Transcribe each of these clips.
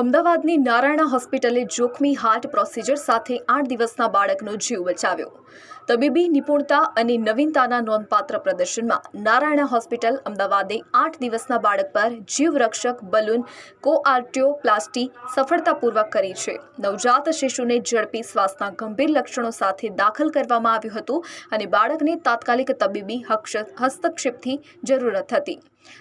અમદાવાદની નારાયણા હોસ્પિટલે જોખમી હાર્ટ પ્રોસિજર સાથે આઠ દિવસના બાળકનો જીવ બચાવ્યો. તબીબી નિપુણતા અને નવીનતાના નોંધપાત્ર પ્રદર્શનમાં નારાયણા હોસ્પિટલ અમદાવાદે આઠ દિવસના બાળક પર જીવરક્ષક બલૂન, કોઆર્ટિયોપ્લાસ્ટી સફળતાપૂર્વક કરી છે. નવજાત શિશુને ઝડપી શ્વાસના ગંભીર લક્ષણો સાથે દાખલ કરવામાં આવ્યું હતું અને બાળકને તાત્કાલિક તબીબી હસ્તક્ષેપથી જરૂરત હતી.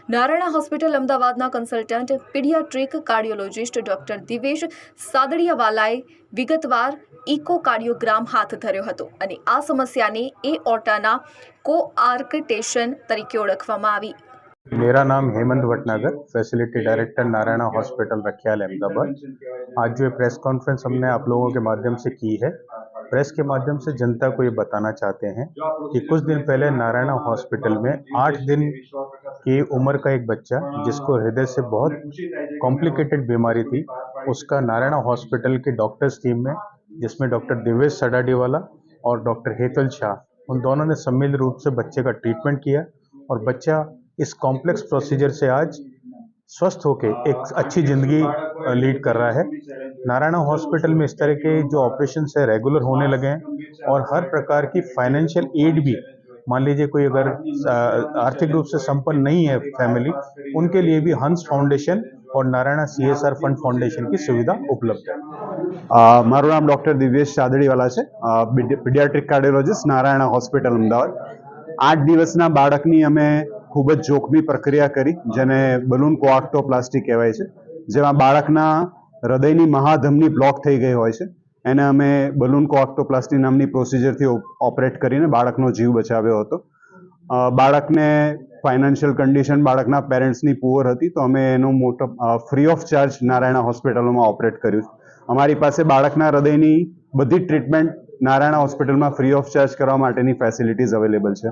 નારાયણા હોસ્પિટલ અમદાવાદના consultant pediatric cardiologist doctor Divesh સાદડિયાવાલાએ વિગતવાર ઇકોકાર્ડિયોગ્રામ હાથ ધર્યો હતો અને આ સમસ્યાને એ ઓટાના કોઆર્કટેશન તરીકે ઓળખવામાં આવી मेरा नाम Hemant Bhatnagar facility director Narayana hospital Rakhial Ahmedabad आज जो ये प्रेस कॉन्फ्रेंस हमने आप लोगों के माध्यम से की है प्रेस के माध्यम से जनता को ये बताना चाहते हैं कि कुछ दिन पहले नारायणा हॉस्पिटल में आठ दिन की उम्र का एक बच्चा जिसको हृदय से बहुत कॉम्प्लिकेटेड बीमारी थी, उसका नारायणा हॉस्पिटल की डॉक्टर्स टीम में, जिसमें डॉक्टर दिवेश सडाडीवाला और डॉक्टर हेतल शाह, उन दोनों ने सम्मिलित रूप से बच्चे का ट्रीटमेंट किया और बच्चा इस कॉम्प्लेक्स प्रोसीजर से आज स्वस्थ होके एक अच्छी ज़िंदगी लीड कर रहा है। नारायणा हॉस्पिटल में इस तरह के जो ऑपरेशन है रेगुलर होने लगे हैं और हर प्रकार की फाइनेंशियल एड भी मान लीजिए कोई अगर अ, आर्थिक रूप से संपन्न नहीं है फैमिली उनके लिए भी हंस फाउंडेशन और नारायणा सीएसआर फंड फाउंडेशन की सुविधा उपलब्ध है અ, મારું નામ ડૉક્ટર દિવ્યેશ ચાદડીવાલા છે pediatric cardiologist Narayana hospital Ahmedabad આઠ દિવસના બાળકની અમે ખૂબ જ જોખમી પ્રક્રિયા કરી જેને બલૂન કોઆક્ટોપ્લાસ્ટી કહેવાય છે જેમાં બાળકના હૃદયની મહાધમની બ્લોક થઈ ગઈ હોય છે એને અમે બલૂન કોક્ટોપ્લાસ્ટી નામની પ્રોસિજરથી ઓપરેટ કરીને બાળકનો જીવ બચાવ્યો હતો. બાળકને ફાઇનાન્શિયલ કન્ડિશન બાળકના પેરેન્ટ્સની પુઅર હતી, તો અમે એનું મોટો ફ્રી ઓફ ચાર્જ નારાયણા હોસ્પિટલોમાં ઓપરેટ કર્યું. અમારી પાસે બાળકના હૃદયની બધી ટ્રીટમેન્ટ નારાયણા હોસ્પિટલમાં ફ્રી ઓફ ચાર્જ કરવા માટેની ફેસિલિટીઝ અવેલેબલ છે.